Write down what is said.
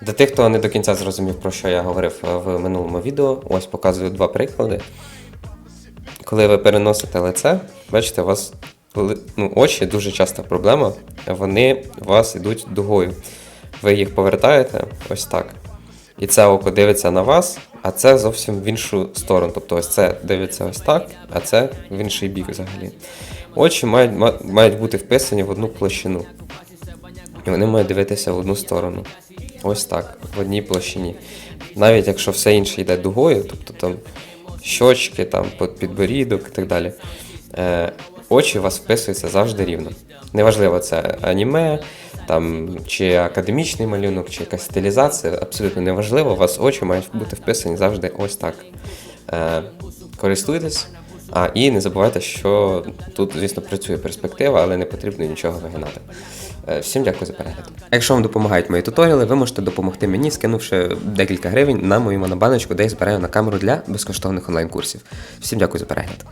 Для тих, хто не до кінця зрозумів, про що я говорив е, в минулому відео, ось показую два приклади. Коли ви переносите лице, бачите, у вас ну, очі дуже часто проблема, вони у вас йдуть дугою. Ви їх повертаєте ось так. І це око дивиться на вас, а це зовсім в іншу сторону. Тобто ось це дивиться ось так, а це в інший бік взагалі. Очі мають, мають бути вписані в одну площину. І вони мають дивитися в одну сторону. Ось так, в одній площині. Навіть якщо все інше йде дугою, тобто там щочки, там під- підборідок і так далі. Е, очі у вас вписуються завжди рівно. Неважливо, це аніме, там, чи академічний малюнок, чи якась стилізація, абсолютно неважливо. У вас очі мають бути вписані завжди ось так. Е, користуйтесь. А, і не забувайте, що тут, звісно, працює перспектива, але не потрібно нічого вигинати. Е, Всім дякую за перегляд. Якщо вам допомагають мої туторіали, ви можете допомогти мені, скинувши декілька гривень на мою монобаночку, де я збираю на камеру для безкоштовних онлайн-курсів. Всім дякую за перегляд.